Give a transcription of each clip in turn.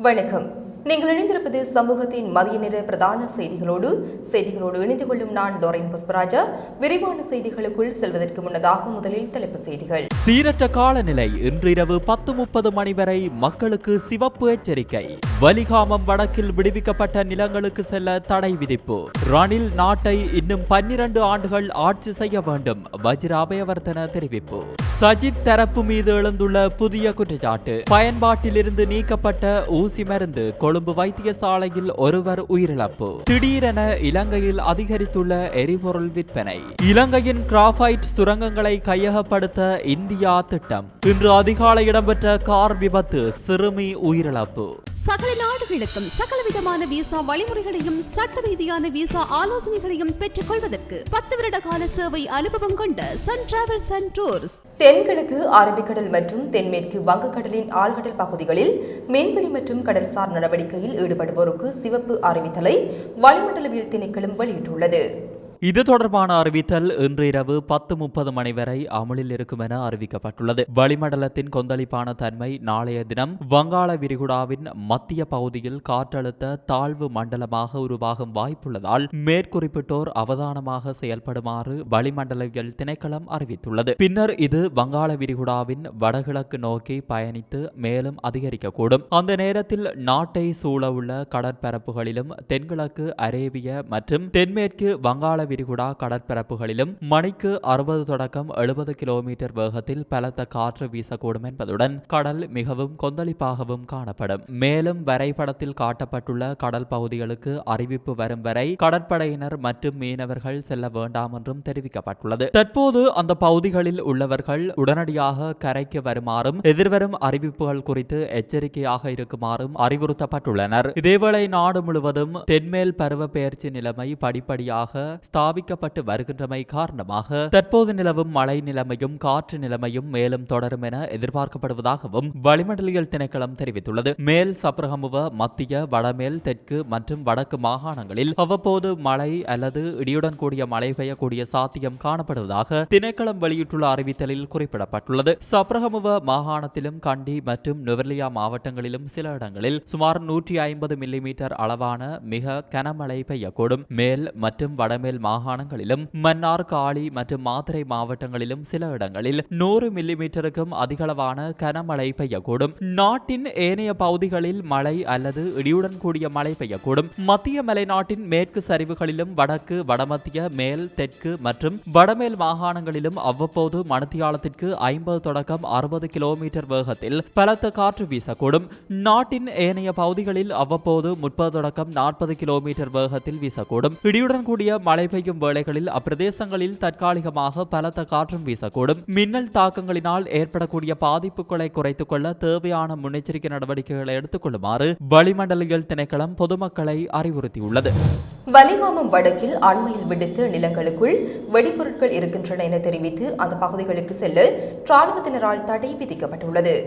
வணக்கம். நீங்கள் இணைந்திருப்பது சமூகத்தின் மதிய நேர பிரதான செய்திகளோடு செய்திகளோடு இணைந்து கொள்ளும் நான் டொரைன் புஷ்பராஜா. விரிவான செய்திகளுக்குள் செல்வதற்கு முன்னதாக முதலில் தலைப்பு செய்திகள். சீரற்ற காலநிலை இன்றிரவு பத்து முப்பது மணி வரை மக்களுக்கு சிவப்பு எச்சரிக்கை. வலிகாமம் வடக்கில் விடுவிக்கப்பட்ட நிலங்களுக்கு செல்ல தடை விதிப்பு. ரணில் நாட்டை இன்னும் பன்னிரண்டு ஆண்டுகள் ஆட்சி செய்ய வேண்டும் வஜ்ர அபயவர்தன தெரிவிப்பு. சஜித் தரப்பு மீது எழுந்துள்ள புதிய குற்றச்சாட்டு. பயன்பாட்டிலிருந்து நீக்கப்பட்ட ஊசி மருந்து கொழும்பு வைத்தியசாலையில் ஒருவர் உயிரிழப்பு. திடீரென இலங்கையில் அதிகரித்துள்ள எரிபொருள் விற்பனை. இலங்கையின் கிராஃபைட் சுரங்கங்களை கையகப்படுத்த இந்தியா திட்டம். இன்று அதிகாலை இடம்பெற்ற கார் விபத்து சிறுமி உயிரிழப்பு. சகல நாடுகளுக்கும் சகலவிதமான விசா வழிமுறைகளையும் சட்ட ரீதியான விசா ஆலோசனைகளையும் பெற்றுக் கொள்வதற்கு பத்து வருட கால சேவை அனுபவம் கொண்ட சன் டிராவல்ஸ் அண்ட் டூர்ஸ் தென்கிழக்கு அரபிக்கடல் மற்றும் தென்மேற்கு வங்கக்கடலின் ஆழ்கடல் பகுதிகளில் மீன்பிடி மற்றும் கடல்சார் நடவடிக்கையில் ஈடுபடுவோருக்கு சிவப்பு அறிவித்தலை வளிமண்டலவியல் திணைக்களம் வெளியிட்டுள்ளது. இது தொடர்பான அறிவித்தல் இன்று இரவு பத்து முப்பது மணி வரை அமலில் இருக்கும் என அறிவிக்கப்பட்டுள்ளது. வளிமண்டலத்தின் கொந்தளிப்பான தன்மை நாளைய தினம் வங்காள விரிகுடாவின் மத்திய பகுதியில் காற்றழுத்த தாழ்வு மண்டலமாக உருவாகும் வாய்ப்புள்ளதால் மேற்குறிப்பிட்டோர் அவதானமாக செயல்படுமாறு வளிமண்டலவியல் திணைக்களம் அறிவித்துள்ளது. பின்னர் இது வங்காள விரிகுடாவின் வடகிழக்கு நோக்கி பயணித்து மேலும் அதிகரிக்கக்கூடும். அந்த நேரத்தில் நாட்டை சூழவுள்ள கடற்பரப்புகளிலும் தென்கிழக்கு அரேபிய மற்றும் தென்மேற்கு வங்காள விரிகுடா கடற்பரப்புகளிலும் மணிக்கு அறுபது தொடக்கம் எழுபது கிலோமீட்டர் வேகத்தில் பலத்த காற்று வீசக்கூடும் என்பதுடன் கடல் மிகவும் கொந்தளிப்பாகவும் காணப்படும். மேலும் வரைபடத்தில் காட்டப்பட்டுள்ள கடல் பகுதிகளுக்கு அறிவிப்பு வரும் வரை கடற்படையினர் மற்றும் மீனவர்கள் செல்ல வேண்டாம் என்றும் தெரிவிக்கப்பட்டுள்ளது. தற்போது அந்த பகுதிகளில் உள்ளவர்கள் உடனடியாக கரைக்கு வருமாறும் எதிர்வரும் அறிவிப்புகள் குறித்து எச்சரிக்கையாக இருக்குமாறும் அறிவுறுத்தப்பட்டுள்ளனர். இதேவேளை நாடு முழுவதும் தென்மேல் பருவ பெயர்ச்சி நிலைமை படிப்படியாக ஸ்தாபிக்கப்பட்டு வருகின்றமை காரணமாக தற்போது நிலவும் மழை நிலைமையும் காற்று நிலைமையும் மேலும் தொடரும் என எதிர்பார்க்கப்படுவதாகவும் வளிமண்டலியல் திணைக்களம் தெரிவித்துள்ளது. மேல் சப்ரகமுவ மத்திய வடமேல் தெற்கு மற்றும் வடக்கு மாகாணங்களில் அவ்வப்போது மழை அல்லது இடியுடன் கூடிய மழை பெய்யக்கூடிய சாத்தியம் காணப்படுவதாக திணைக்களம் வெளியிட்டுள்ள அறிவித்தலில் குறிப்பிடப்பட்டுள்ளது. சப்ரகமுவ மாகாணத்திலும் கண்டி மற்றும் நுவர்லியா மாவட்டங்களிலும் சில இடங்களில் சுமார் நூற்றி ஐம்பது மில்லிமீட்டர் அளவான மிக கனமழை பெய்யக்கூடும். மேல் மற்றும் வடமேல் மாகாணங்களிலும் மன்னார் காளி மற்றும் மாத்தறை மாவட்டங்களிலும் சில இடங்களில் நூறு மில்லி மீட்டருக்கும் அதிகளவான கனமழை பெய்யக்கூடும். நாட்டின் ஏனைய பகுதிகளில் மழை அல்லது இடியுடன் கூடிய மழை பெய்யக்கூடும். மத்திய மலைநாட்டின் மேற்கு சரிவுகளிலும் வடக்கு வடமத்திய மேல் தெற்கு மற்றும் வடமேல் மாகாணங்களிலும் அவ்வப்போது மணித்தியாலத்திற்கு ஐம்பது தொடக்கம் அறுபது கிலோமீட்டர் வேகத்தில் பலத்த காற்று வீசக்கூடும். நாட்டின் ஏனைய பகுதிகளில் அவ்வப்போது முப்பது தொடக்கம் நாற்பது கிலோமீட்டர் வேகத்தில் வீசக்கூடும். இடியுடன் கூடிய மழை பெய்யும் வேளைகளில் அப்பிரதேசங்களில் தற்காலிகமாக பலத்த காற்றும் வீசக்கூடும். மின்னல் தாக்கங்களினால் ஏற்படக்கூடிய பாதிப்புகளை குறைத்துக் கொள்ள தேவையான முன்னெச்சரிக்கை நடவடிக்கைகளை எடுத்துக் கொள்ளுமாறு வளிமண்டலியல் திணைக்களம் பொதுமக்களை அறிவுறுத்தியுள்ளது. வலிகாமம் வடக்கில் அண்மையில் விடுத்த நிலங்களுக்குள் வெடிப்பொருட்கள் இருக்கின்றன என தெரிவித்து அந்த பகுதிகளுக்கு செல்ல ராணுவத்தினரால் தடை விதிக்கப்பட்டுள்ளது.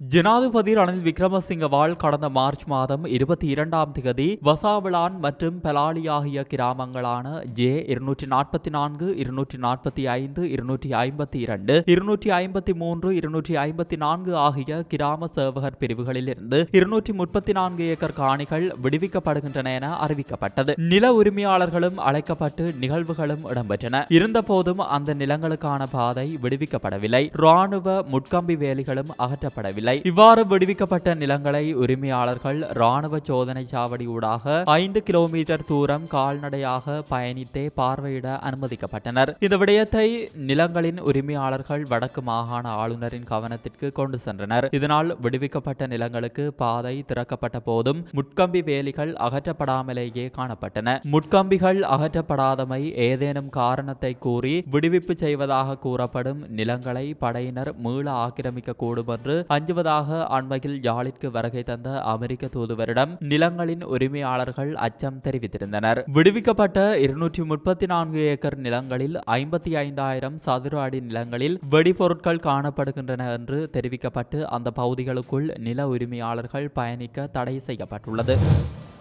ஜனாதிபதி ரணில் விக்ரமசிங்கவால் கடந்த மார்ச் மாதம் இருபத்தி இரண்டாம் திகதி வசாவிளான் மற்றும் பலாலி ஆகிய கிராமங்களான ஜே இருநூற்றி நாற்பத்தி நான்கு இருநூற்றி நாற்பத்தி ஐந்து இருநூற்றி ஐம்பத்தி இரண்டு இருநூற்றி ஐம்பத்தி மூன்று இருநூற்றி ஐம்பத்தி நான்கு ஆகிய கிராம சேவகர் பிரிவுகளில் இருந்து இருநூற்றி முப்பத்தி நான்கு ஏக்கர் காணிகள் விடுவிக்கப்படுகின்றன என அறிவிக்கப்பட்டது. நில உரிமையாளர்களும் அழைக்கப்பட்டு நிகழ்வுகளும் இடம்பெற்றன. இருந்தபோதும் அந்த நிலங்களுக்கான பாதை விடுவிக்கப்படவில்லை. ராணுவ முட்கம்பி வேலிகளும் அகற்றப்படவில்லை. இவ்வாறு விடுவிக்கப்பட்ட நிலங்களை உரிமையாளர்கள் ராணுவ சோதனை சாவடி ஊடாக ஐந்து கிலோமீட்டர் தூரம் கால்நடையாக பயணித்தே பார்வையிட அனுமதிக்கப்பட்டனர். இந்த விடயத்தை நிலங்களின் உரிமையாளர்கள் வடக்கு மாகாண ஆளுநரின் கவனத்திற்கு கொண்டு சென்றனர். இதனால் விடுவிக்கப்பட்ட நிலங்களுக்கு பாதை திறக்கப்பட்ட போதும் முட்கம்பி வேலிகள் அகற்றப்படாமலேயே காணப்பட்டன. முட்கம்பிகள் அகற்றப்படாதமை ஏதேனும் காரணத்தை கூறி விடுவிப்பு செய்வதாக கூறப்படும் நிலங்களை படையினர் மீள ஆக்கிரமிக்க கூடும் என்று பேசுவதாக அண்மையில் யாழிற்கு வருகை தந்த அமெரிக்க தூதுவரிடம் நிலங்களின் உரிமையாளர்கள் அச்சம் தெரிவித்திருந்தனர். விடுவிக்கப்பட்ட இருநூற்றி முப்பத்தி நான்கு ஏக்கர் நிலங்களில் ஐம்பத்தி ஐந்தாயிரம் சதுர அடி நிலங்களில் வெடிபொருட்கள் காணப்படுகின்றன என்று தெரிவிக்கப்பட்டு அந்த பகுதிகளுக்குள் நில உரிமையாளர்கள் பயணிக்க தடை செய்யப்பட்டுள்ளது.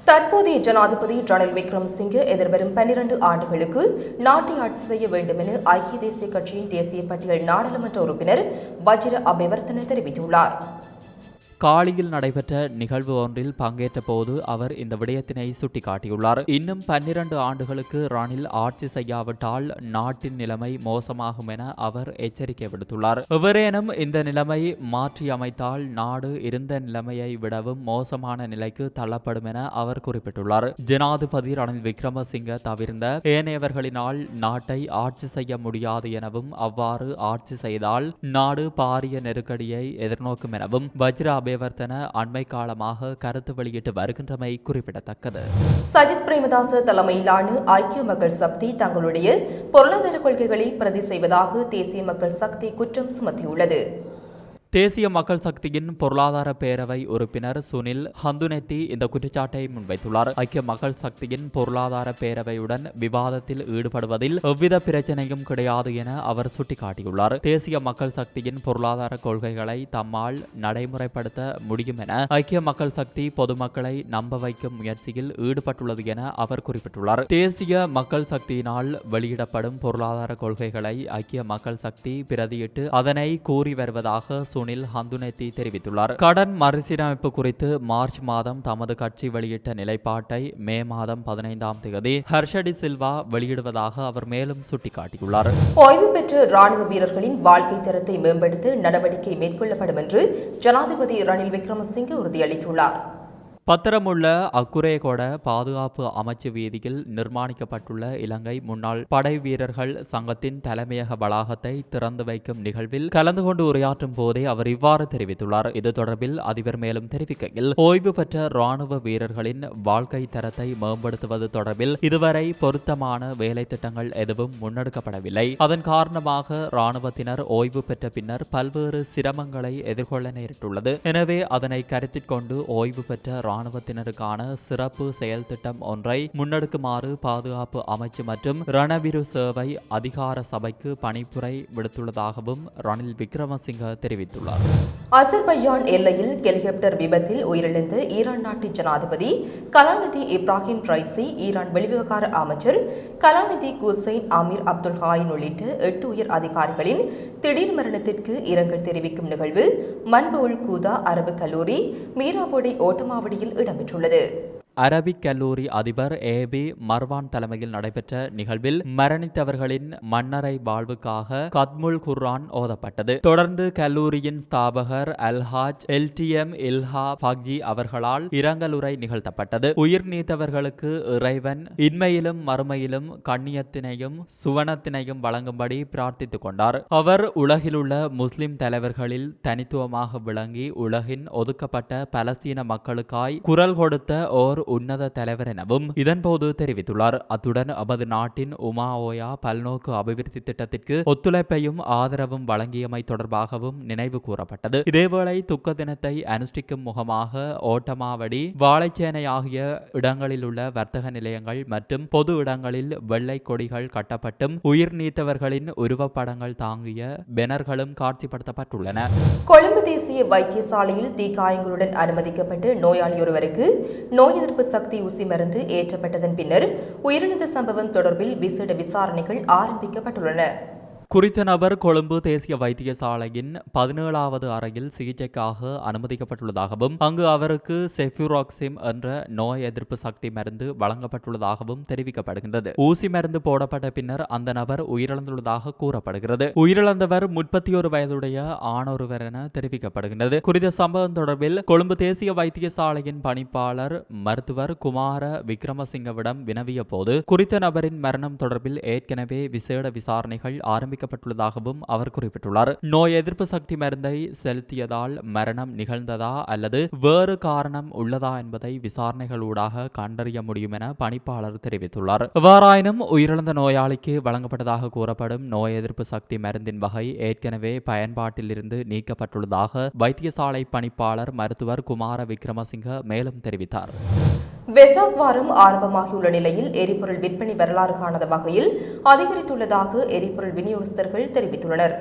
தற்போதைய ஜனாதிபதி ரணில் விக்ரமசிங்கே எதிர்வரும் பன்னிரண்டு ஆண்டுகளுக்கு நாட்டை ஆட்சி செய்ய வேண்டும் என ஐக்கிய தேசிய கட்சியின் தேசிய பட்டியல் நாடாளுமன்ற உறுப்பினர் வஜிர அபிவர்த்தன தெரிவித்துள்ளார். காலியில் நடைபெற்ற நிகழ்வு ஒன்றில் பங்கேற்ற போது அவர் இந்த விடயத்தினை சுட்டிக்காட்டியுள்ளார். இன்னும் பன்னிரண்டு ஆண்டுகளுக்கு ரணில் ஆட்சி செய்யாவிட்டால் நாட்டின் நிலைமை மோசமாகும் என அவர் எச்சரிக்கை விடுத்துள்ளார். எவரேனும் இந்த நிலைமை மாற்றி அமைத்தால் நாடு இருந்த நிலைமையை விடவும் மோசமான நிலைக்கு தள்ளப்படும் என அவர் குறிப்பிட்டுள்ளார். ஜனாதிபதி ரணில் விக்ரமசிங்க தவிர்ந்த ஏனையவர்களினால் நாட்டை ஆட்சி செய்ய முடியாது எனவும் அவ்வாறு ஆட்சி செய்தால் நாடு பாரிய நெருக்கடியை எதிர்நோக்கும் எனவும் வஜ்ராபே ஜெயவர்தன அண்மை காலமாக கருத்து வெளியிட்டு வருகின்றமை குறிப்பிடத்தக்கது. சஜித் பிரேமதாச தலைமையிலான ஐக்கிய மக்கள் சக்தி தங்களுடைய பொருளாதார கொள்கைகளை பிரதி செய்வதாக தேசிய மக்கள் சக்தி குற்றம் சுமத்தியுள்ளது. தேசிய மக்கள் சக்தியின் பொருளாதார பேரவை உறுப்பினர் சுனில் ஹந்துனெத்தி இந்த குற்றச்சாட்டை முன்வைத்துள்ளார். ஐக்கிய மக்கள் சக்தியின் பொருளாதார பேரவையுடன் விவாதத்தில் ஈடுபடுவதில் எவ்வித பிரச்சனையும் கிடையாது என அவர் சுட்டிக்காட்டியுள்ளார். தேசிய மக்கள் சக்தியின் பொருளாதார கொள்கைகளை தம்மால் நடைமுறைப்படுத்த முடியும் என ஐக்கிய மக்கள் சக்தி பொதுமக்களை நம்ப வைக்கும் முயற்சியில் ஈடுபட்டுள்ளது என அவர் குறிப்பிட்டுள்ளார். தேசிய மக்கள் சக்தியினால் வெளியிடப்படும் பொருளாதார கொள்கைகளை ஐக்கிய மக்கள் சக்தி பிரதியிட்டு அதனை கூறி வருவதாக சுனில் ஹந்துனெத்தி தெரிவித்துள்ளார். கடன் மறுசீரமைப்பு குறித்து மார்ச் மாதம் தமது கட்சி வெளியிட்ட நிலைப்பாட்டை மே மாதம் பதினைந்தாம் தேதி ஹர்ஷடி சில்வா வெளியிடுவதாக அவர் மேலும் சுட்டிக்காட்டியுள்ளார். ஓய்வு பெற்ற ராணுவ வீரர்களின் வாழ்க்கை தரத்தை மேம்படுத்த நடவடிக்கை மேற்கொள்ளப்படும் என்று ஜனாதிபதி ரணில் விக்ரமசிங்கே உறுதியளித்துள்ளார். பத்திரமுள்ள அக்குரேகொட பாதுகாப்பு அமைச்சு வீதியில் நிர்மாணிக்கப்பட்டுள்ள இலங்கை முன்னாள் படை வீரர்கள் சங்கத்தின் தலைமையக வளாகத்தை திறந்து வைக்கும் நிகழ்வில் கலந்து கொண்டு உரையாற்றும் போதே அவர் இவ்வாறு தெரிவித்துள்ளார். இது தொடர்பில் அதிபர் மேலும் தெரிவிக்கையில் ஓய்வு பெற்ற ராணுவ வீரர்களின் வாழ்க்கை தரத்தை மேம்படுத்துவது தொடர்பில் இதுவரை பொருத்தமான வேலை திட்டங்கள் எதுவும் முன்னெடுக்கப்படவில்லை. அதன் காரணமாக ராணுவத்தினர் ஓய்வு பெற்ற பின்னர் பல்வேறு சிரமங்களை எதிர்கொள்ள நேரிட்டுள்ளது. எனவே அதனை கருத்தில் கொண்டு ஓய்வு பெற்ற இராணுவத்தினருக்கான சிறப்பு செயல் திட்டம் ஒன்றை முன்னெடுக்குமாறு பாதுகாப்பு அமைச்சு மற்றும் ரணவிரு சேவை அதிகார சபைக்கு பணிப்புரை விடுத்துள்ளதாகவும் ரணில் விக்ரமசிங்க தெரிவித்துள்ளார். அசர்பைஜான் எல்லையில் ஹெலிகாப்டர் விபத்தில் உயிரிழந்த ஈரான் நாட்டு ஜனாதிபதி கலாநிதி இப்ராஹிம் ரைசி ஈரான் வெளிவிவகார அமைச்சர் கலாநிதி குசைன் அமீர் அப்துல் ஹாயின் உள்ளிட்ட எட்டு உயர் அதிகாரிகளின் திடீர் மரணத்திற்கு இரங்கல் தெரிவிக்கும் நிகழ்வு மன்பவுல் கூதா அரபு கல்லூரி மீராவோடை ஓட்டமாவடியில் இடம்பெற்றுள்ளது. அரபிக் கல்லூரி அதிபர் ஏபி மர்வான் தலைமையில் நடைபெற்ற நிகழ்வில் மரணித்தவர்களின் மன்னரை வாழ்வுக்காக கத்முல் குர்ஆன் ஓதப்பட்டது. தொடர்ந்து கல்லூரியின் ஸ்தாபகர் அல்ஹாஜ் எல்டிஎம் இல்ஹா ஃபக்ஜி அவர்களால் இரங்கலுரை நிகழ்த்தப்பட்டது. உயிர் நீத்தவர்களுக்கு இறைவன் இன்மையிலும் மறுமையிலும் கண்ணியத்தினையும் சுவனத்தினையும் வழங்கும்படி பிரார்த்தித்துக் கொண்டார். அவர் உலகிலுள்ள முஸ்லிம் தலைவர்களில் தனித்துவமாக விளங்கி உலகின் ஒதுக்கப்பட்ட பலஸ்தீன மக்களுக்காய் குரல் கொடுத்த ஓர் உன்னத தலைவர் எனவும் இதன்போது தெரிவித்துள்ளார். அத்துடன் நமது நாட்டின் உமா ஓயா பல்நோக்கு அபிவிருத்தி திட்டத்திற்கு ஒத்துழைப்பையும் ஆதரவும் வழங்கியமை தொடர்பாகவும் நினைவு கூறப்பட்டது. இதேவேளை துக்க தினத்தை அனுஷ்டிக்கும் முகமாக ஓட்டமாவடி வாழைச்சேனை ஆகிய இடங்களில் உள்ள வர்த்தக நிலையங்கள் மற்றும் பொது இடங்களில் வெள்ளை கொடிகள் கட்டப்பட்டும் உயிர் நீத்தவர்களின் உருவப்படங்கள் தாங்கிய பெனர்களும் காட்சிப்படுத்தப்பட்டுள்ளன. கொழும்பு தேசிய வைத்தியசாலையில் தீக்காயங்களுடன் அனுமதிக்கப்பட்டு நோயாளி ஒருவருக்கு நோய் எதிர்ப்பு சக்தி ஊசி மருந்து ஏற்றப்பட்டதன் பின்னர் உயிரிழந்த சம்பவம் தொடர்பில் விசேட விசாரணைகள் ஆரம்பிக்கப்பட்டுள்ளன. குறித்த நபர் கொழும்பு தேசிய வைத்தியசாலையின் பதினேழாவது அறையில் சிகிச்சைக்காக அனுமதிக்கப்பட்டுள்ளதாகவும் அங்கு அவருக்கு செஃப்யூராக்சிம் என்ற நோய் எதிர்ப்பு சக்தி மருந்து வழங்கப்பட்டுள்ளதாகவும் தெரிவிக்கப்படுகின்றது. ஊசி மருந்து போடப்பட்ட பின்னர் அந்த நபர் உயிரிழந்துள்ளதாக கூறப்படுகிறது. உயிரிழந்தவர் முப்பத்தி ஒரு வயதுடைய ஆணொருவர் என தெரிவிக்கப்படுகின்றது. குறித்த சம்பவம் தொடர்பில் கொழும்பு தேசிய வைத்தியசாலையின் பணிப்பாளர் மருத்துவர் குமார விக்ரமசிங்கவிடம் வினவிய போது குறித்த நபரின் மரணம் தொடர்பில் ஏற்கனவே விசேட விசாரணைகள் ஆரம்பி ஆரம்பிக்கப்பட்டுள்ளதாகவும் அவர் குறிப்பிட்டுள்ளார். நோய் எதிர்ப்பு சக்தி மருந்தை செலுத்தியதால் மரணம் நிகழ்ந்ததா அல்லது வேறு காரணம் உள்ளதா என்பதை விசாரணைகளூடாக கண்டறிய முடியும் என பணிப்பாளர் தெரிவித்துள்ளார். எவ்வாறாயினும் உயிரிழந்த நோயாளிக்கு வழங்கப்பட்டதாக கூறப்படும் நோய் எதிர்ப்பு சக்தி மருந்தின் வகை ஏற்கனவே பயன்பாட்டில் இருந்து நீக்கப்பட்டுள்ளதாக வைத்தியசாலை பணிப்பாளர் மருத்துவர் குமார விக்ரமசிங்க மேலும் தெரிவித்தார். வெசாக் வாரம் ஆரம்பமாகியுள்ள நிலையில் எரிபொருள் விற்பனை வரலாறு காணாத வகையில் அதிகரித்துள்ளதாக எரிபொருள் விநியோகஸ்தர்கள் தெரிவித்துள்ளனர்.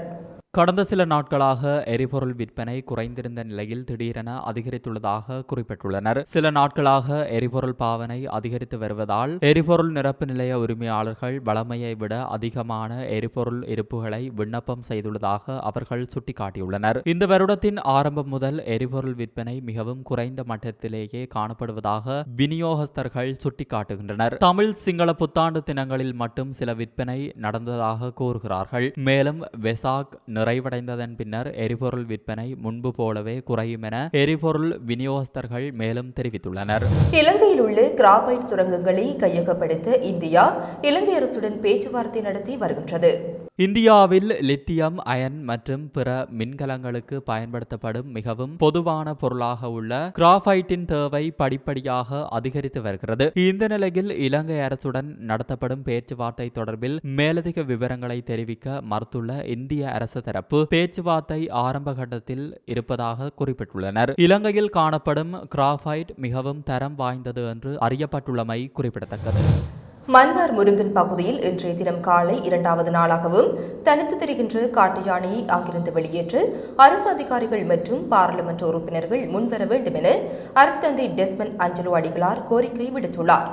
கடந்த சில நாட்களாக எரிபொருள் விற்பனை குறைந்திருந்த நிலையில் திடீரென அதிகரித்துள்ளதாக குறிப்பிட்டுள்ளனர். சில நாட்களாக எரிபொருள் பாவனை அதிகரித்து வருவதால் எரிபொருள் நிரப்பு நிலைய உரிமையாளர்கள் வளமையை விட அதிகமான எரிபொருள் இருப்புகளை விண்ணப்பம் செய்துள்ளதாக அவர்கள் சுட்டிக்காட்டியுள்ளனர். இந்த வருடத்தின் ஆரம்பம் முதல் எரிபொருள் விற்பனை மிகவும் குறைந்த மட்டத்திலேயே காணப்படுவதாக விநியோகஸ்தர்கள் சுட்டிக்காட்டுகின்றனர். தமிழ் சிங்கள புத்தாண்டு தினங்களில் மட்டும் சில விற்பனை நடந்ததாக கூறுகிறார்கள். மேலும் வெசாக் நிறைவடைந்ததன் பின்னர் எரிபொருள் விற்பனை முன்பு போலவே குறையும் என எரிபொருள் விநியோகஸ்தர்கள் மேலும் தெரிவித்துள்ளனர். இலங்கையில் உள்ள கிராபைட் சுரங்கங்களை கையகப்படுத்த இந்தியா இலங்கை அரசுடன் பேச்சுவார்த்தை நடத்தி வருகின்றது. இந்தியாவில் லித்தியம் அயன் மற்றும் பிற மின்கலங்களுக்கு பயன்படுத்தப்படும் மிகவும் பொதுவான பொருளாக உள்ள கிராஃபைட்டின் தேவை படிப்படியாக அதிகரித்து வருகிறது. இந்த நிலையில் இலங்கை அரசுடன் நடத்தப்படும் பேச்சுவார்த்தை தொடர்பில் மேலதிக விவரங்களை தெரிவிக்க மறுத்துள்ள இந்திய அரசு தரப்பு பேச்சுவார்த்தை ஆரம்ப கட்டத்தில் இருப்பதாக குறிப்பிட்டுள்ளனர். இலங்கையில் காணப்படும் கிராஃபைட் மிகவும் தரம் வாய்ந்தது என்று அறியப்பட்டுள்ளமை குறிப்பிடத்தக்கது. மன்னார் முருங்கன் பகுதியில் இன்றைய தினம் காலை இரண்டாவது நாளாகவும் தனித்து திரிகின்ற காட்டு யானையை அங்கிருந்து வெளியேற்று அரசு அதிகாரிகள் மற்றும் பாராளுமன்ற உறுப்பினர்கள் முன்வர வேண்டும் என அருட்தந்தை டெஸ்மன் அஞ்சலு அடிகளார் கோரிக்கை விடுத்துள்ளார்.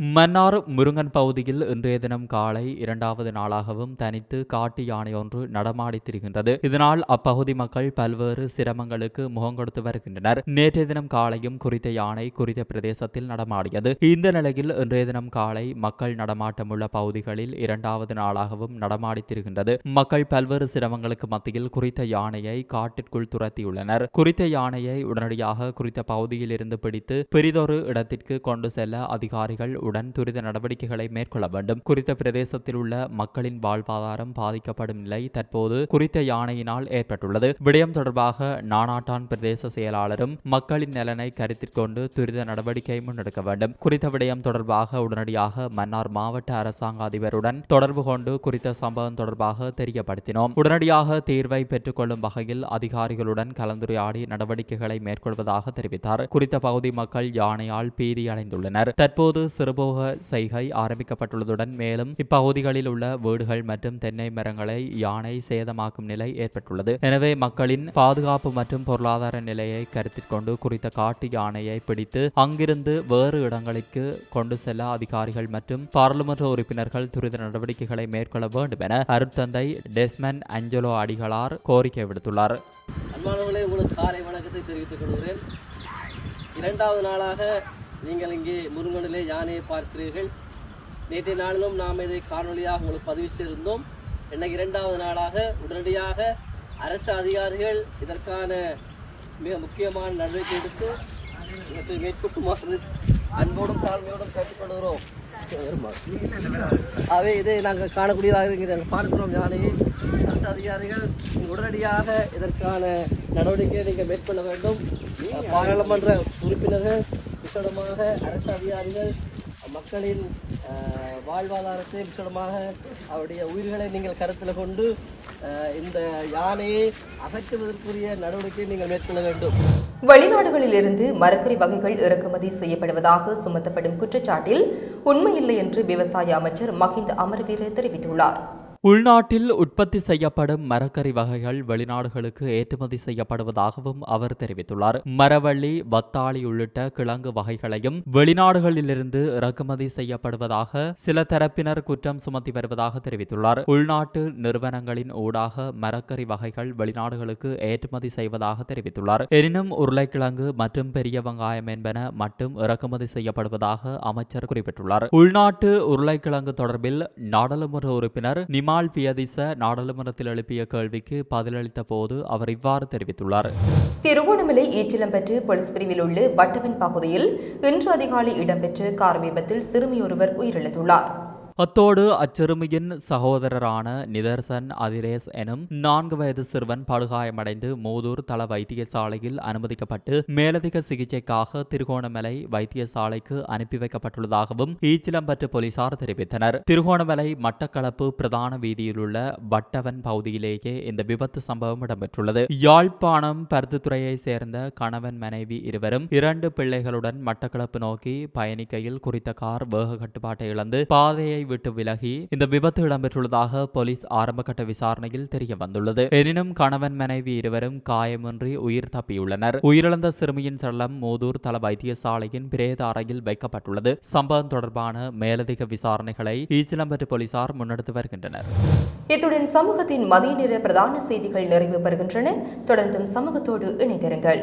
மன்னார் முருங்கன் பகுதியில் இன்றைய தினம் காலை இரண்டாவது நாளாகவும் தனித்து காட்டு யானை ஒன்று நடமாடி திரிகின்றது இதனால் அப்பகுதி மக்கள் பல்வேறு சிரமங்களுக்கு முகம் கொடுத்து வருகின்றனர். நேற்றைய தினம் காலையும் குறித்த யானை குறித்த பிரதேசத்தில் நடமாடியது. இந்த நிலையில் இன்றைய தினம் காலை மக்கள் நடமாட்டமுள்ள பகுதிகளில் இரண்டாவது நாளாகவும் நடமாடி திரிகின்றது மக்கள் பல்வேறு சிரமங்களுக்கு மத்தியில் குறித்த யானையை காட்டிற்குள் துரத்தியுள்ளனர். குறித்த யானையை உடனடியாக குறித்த பகுதியில் இருந்து பிடித்து பெரிதொரு இடத்திற்கு கொண்டு செல்ல அதிகாரிகள் உடன் துரித நடவடிக்கைகளை மேற்கொள்ள வேண்டும். குறித்த பிரதேசத்தில் உள்ள மக்களின் வாழ்வாதாரம் பாதிக்கப்படும் நிலை தற்போது குறித்த யானையினால் ஏற்பட்டுள்ளது. விடயம் தொடர்பாக நானாட்டான் பிரதேச செயலாளரும் மக்களின் நலனை கருத்தில் கொண்டு துரித நடவடிக்கை முன்னெடுக்க வேண்டும். குறித்த விடயம் தொடர்பாக உடனடியாக மன்னார் மாவட்ட அரசாங்க அதிபருடன் தொடர்பு கொண்டு குறித்த சம்பவம் தொடர்பாக தெரியப்படுத்தினோம். உடனடியாக தீர்வை பெற்றுக்கொள்ளும் வகையில் அதிகாரிகளுடன் கலந்துரையாடி நடவடிக்கைகளை மேற்கொள்வதாக தெரிவித்தார். குறித்த பகுதி மக்கள் யானையால் பீதி அடைந்துள்ளனர். தற்போது பொழுதுபோக செய்கை ஆரம்பிக்கப்பட்டுள்ளதுடன் மேலும் இப்பகுதிகளில் உள்ள வீடுகள் மற்றும் தென்னை மரங்களை யானை சேதமாக்கும் நிலை ஏற்பட்டுள்ளது. எனவே மக்களின் பாதுகாப்பு மற்றும் பொருளாதார நிலையை கருத்தில் கொண்டு குறித்த காட்டு யானையை பிடித்து அங்கிருந்து வேறு இடங்களுக்கு கொண்டு செல்ல அதிகாரிகள் மற்றும் பாராளுமன்ற உறுப்பினர்கள் துரித நடவடிக்கைகளை மேற்கொள்ள வேண்டும் என அருட்தந்தை டெஸ்மன் அஞ்சலோ அடிகளார் கோரிக்கை விடுத்துள்ளார். அன்பானவர்களே உங்களுக்கு காலை வணக்கத்தை தெரிவித்துக் கொள்கிறேன். இரண்டாவது நாளாக நீங்கள் இங்கே முருங்கனிலே யானையை பார்க்கிறீர்கள். நேற்றைய நாளிலும் நாம் இதை காணொலியாக உங்களுக்கு பதிவு செய்திருந்தோம். இன்னைக்கு இரண்டாவது நாளாக உடனடியாக அரசு அதிகாரிகள் இதற்கான மிக முக்கியமான நடவடிக்கை எடுத்து இவற்றை மேற்கொள்ளுமாறு அன்போடும் தாழ்மையோடும் கேட்டுக்கொள்கிறோம் அவை இதை நாங்கள் காணக்கூடியதாக இருக்கிற பார்க்கிறோம். யானையை அரசு அதிகாரிகள் உடனடியாக இதற்கான நடவடிக்கையை நீங்கள் மேற்கொள்ள வேண்டும். பாராளுமன்ற உறுப்பினர்கள் விசேடமாக அரசு அதிகாரிகள் மக்களின் வாழ்வாதாரத்தை விசேடமாக அவருடைய உயிர்களை நீங்கள் கருத்தில் கொண்டு இந்த யானையை அகற்றுவதற்குரிய நடவடிக்கையை நீங்கள் மேற்கொள்ள வேண்டும். வெளிநாடுகளிலிருந்து மரக்கறி வகைகள் இறக்குமதி செய்யப்படுவதாக சுமத்தப்படும் குற்றச்சாட்டில் உண்மையில்லை என்று விவசாய அமைச்சர் மஹிந்த அமர்வீர தெரிவித்துள்ளார். உள்நாட்டில் உற்பத்தி செய்யப்படும் மரக்கறி வகைகள் வெளிநாடுகளுக்கு ஏற்றுமதி செய்யப்படுவதாகவும் அவர் தெரிவித்துள்ளார். மரவள்ளி வத்தாளி உள்ளிட்ட கிழங்கு வகைகளையும் வெளிநாடுகளிலிருந்து இறக்குமதி செய்யப்படுவதாக சில தரப்பினர் குற்றம் சுமத்தி வருவதாக தெரிவித்துள்ளார். உள்நாட்டு நிறுவனங்களின் ஊடாக மரக்கறி வகைகள் வெளிநாடுகளுக்கு ஏற்றுமதி செய்வதாக தெரிவித்துள்ளார். எனினும் உருளைக்கிழங்கு மற்றும் பெரிய வெங்காயம் என்பன மட்டும் இறக்குமதி செய்யப்படுவதாக அமைச்சர் குறிப்பிட்டுள்ளார். உள்நாட்டு உருளைக்கிழங்கு தொடர்பில் நாடாளுமன்ற உறுப்பினர் முன்னாள் பியதிச நாடாளுமன்றத்தில் எழுப்பிய கேள்விக்கு பதிலளித்த போது அவர் இவ்வாறு தெரிவித்துள்ளார். திருகோணமலை ஈச்சிலம்பற்று போலீஸ் பிரிவில் உள்ள வட்டவன் பகுதியில் இன்று அதிகாலை இடம்பெற்ற கார் விபத்தில் சிறுமியொருவர் உயிரிழந்துள்ளார். அத்தோடு அச்சிறுமியின் சகோதரரான நிதர்சன் அதிரேஸ் எனும் நான்கு வயது சிறுவன் படுகாயமடைந்து மூதூர் தள வைத்தியசாலையில் அனுமதிக்கப்பட்டு மேலதிக சிகிச்சைக்காக திருகோணமலை வைத்தியசாலைக்கு அனுப்பி வைக்கப்பட்டுள்ளதாகவும் ஈச்சிலம்பற்று போலீசார் தெரிவித்தனர். திருகோணமலை மட்டக்களப்பு பிரதான வீதியிலுள்ள வட்டவன் பகுதியிலேயே இந்த விபத்து சம்பவம் இடம்பெற்றுள்ளது. யாழ்ப்பாணம் பருத்துத்துறையை சேர்ந்த கணவன் மனைவி இருவரும் இரண்டு பிள்ளைகளுடன் மட்டக்களப்பு நோக்கி பயணிக்கையில் குறித்த கார் வேக கட்டுப்பாட்டை இழந்து பாதையை விட்டு விலகி இந்த விபத்து இடம்பெற்றுள்ளதாக போலீஸ் ஆரம்பகட்ட விசாரணையில் தெரிய வந்துள்ளது எனினும் கணவன் மனைவி இருவரும் காயமின்றி உயிர் தப்பியுள்ளனர். உயிரிழந்த சிறுமியின் சடலம் மூதூர் தள வைத்தியசாலையின் பிரேத அறையில் வைக்கப்பட்டுள்ளது. சம்பவம் தொடர்பான மேலதிக விசாரணைகளை ஈச்சிலம்பட்டு போலீசார் முன்னெடுத்து வருகின்றனர். இத்துடன் சமூகத்தின் மதிய நேர பிரதான செய்திகள் நிறைவு பெறுகின்றன. தொடர்ந்தும் சமூகத்தோடு இணைந்திருங்கள்.